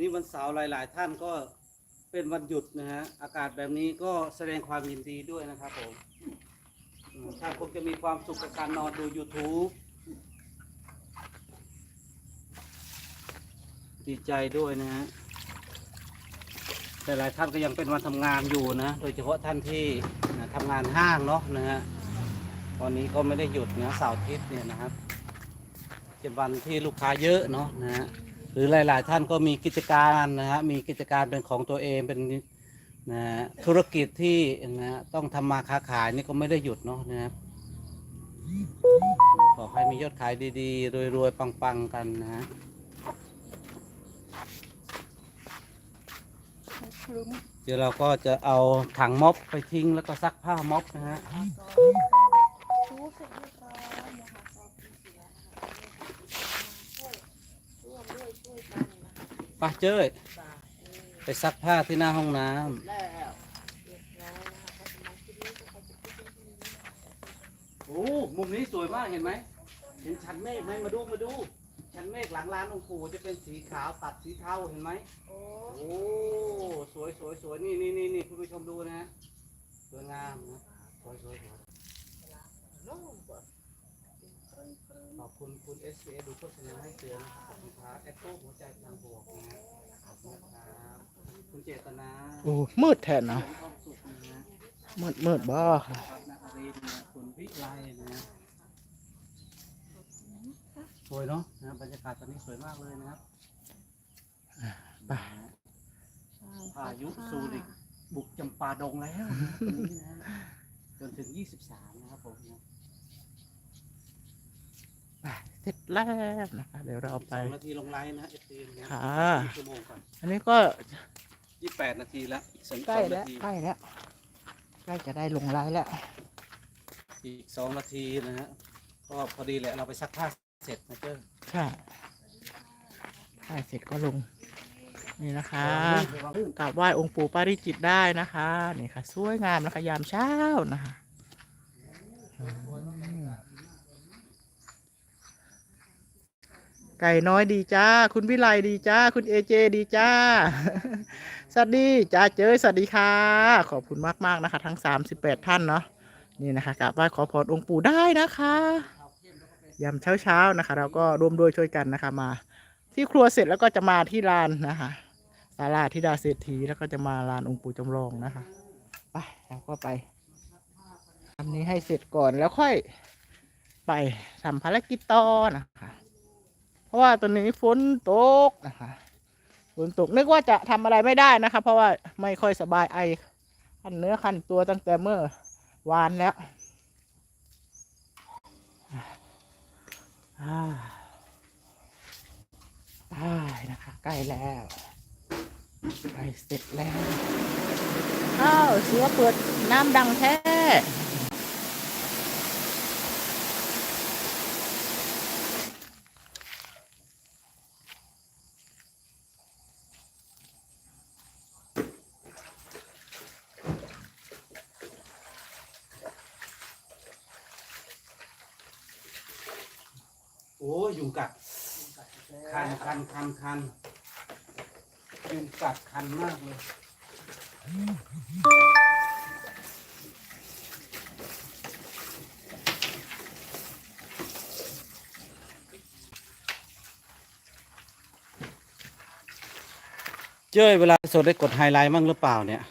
วันนี้วันเสาร์หลาย ๆ ท่านก็เป็นวันหยุดนะฮะอากาศแบบนี้ก็แสดงความยินดีด้วยนะครับผมอืมท่านคงจะมีความสุขกับการนอนดู YouTube ดีใจด้วยนะฮะแต่หลายท่านก็ยังเป็นวันทำงานอยู่นะ โดยเฉพาะท่านที่นะทำงานห้างเนาะนะฮะวันนี้ก็ไม่ได้หยุดนะเสาร์อาทิตย์เนี่ยนะครับเป็นวันที่ลูกค้าเยอะเนาะนะฮะ หรือหลาย ๆ ท่านก็มีกิจการนะฮะมีกิจการเป็นของตัวเองเป็นนะฮะธุรกิจที่นะฮะต้องทำมาค้าขายนี่ก็ไม่ได้หยุดเนาะนะครับขอให้มียอดขายดีๆรวยๆปังๆกันนะฮะเดี๋ยวเราก็จะเอาถังม็อบไปทิ้งแล้วก็ซักผ้าม็อบนะฮะ ชูเสร็จเรียบร้อยนะคะก็พี่เสือนะคะช่วยร่วมด้วยช่วยกันนะคะ ไปเจ้ยไปซักผ้าที่หน้าห้องน้ำโอ้มุมนี้สวยมากเห็นไหมเห็นชั้นเมฆไหมมาดูมาดูชั้นเมฆหลังร้านองค์ปู่จะเป็นสีขาวตัดสีเทาเห็นไหมโอ้โอ้สวยสวยสวยนี่นี่นี่นี่คุณผู้ชมดูนะสวยงามนะสวยสวยสวย โล่งกว่าครึ่งครึ่ง ขอบคุณคุณเอสเดูโฆษณาให้เตือนนะครับขอบคุณครับแอปเปิลหัวใจพลังบวกนะขอบคุณครับคุณเจตนาโอ้มืดแทนเนาะมีความสุขนะมืดมืดบ่ครับนักเรียนนะคุณวิไลนะสวยเนาะนะบรรยากาศตอนนี้สวยมากเลยนะครับไปพายุซูริกบุกจำปาดงแล้วนะตอนนี้นะจนถึง 23 นะครับผมนะไป เสร็จแล้วนะคะ เดี๋ยวเราไป สองนาทีลงไลน์นะเอฟซีนะค่ะอีกชั่วโมงก่อนอันนี้ก็28นาทีแล้วอีกสองใกล้สองแล้นาวทีใกล้แล้วใกล้จะได้ลงไลน์แล้ว อีก2นาทีนะฮะก็พอดีแหละเราไปซักผ้าเสร็จนะเจ้าใช่ใช่เสร็จก็ลง นี่นะคะกราบไหว้องค์ปู่ปาริจิตได้นะคะ นี่ค่ะ สวยงามนะคะ ยามเช้านะคะอืม ไก่น้อยดีจ้า คุณวิไลดีจ้า คุณเอเจดีจ้า สวัสดีจ้าเจอสวัสดีค่ะ ขอบคุณมากๆนะคะ ทั้ง38ท่านเนาะนี่นะคะกราบไหว้ขอพรองค์ปู่ได้นะคะยามเช้าๆนะคะ เราก็ร่วมด้วยช่วยกันนะคะมา ที่ครัวเสร็จแล้วก็จะมาที่ลานนะคะศาลาธิดาเศรษฐีแล้วก็จะมาลานองค์ปู่จำลองนะคะไปเราก็ไปทำนี้ให้เสร็จก่อนแล้วค่อยไปทำภารกิจต่อนะคะ เพราะว่าตอนนี้ฝนตกนะคะฝนตกนึกว่าจะทำอะไรไม่ได้นะคะ เพราะว่าไม่ค่อยสบายไอขันเนื้อขันตัวตั้งแต่เมื่อวานแล้วอ่าได้นะคะ ใกล้แล้วใกล้เสร็จแล้วอ้าวเสือเปิดน้ำดังแท้ โอ้ยยุงกัด คันคันคันคันยุงกัดคันมากเลยเจ้ยเวลาสดได้กดไฮไลท์มั่งหรือเปล่าเนี่ย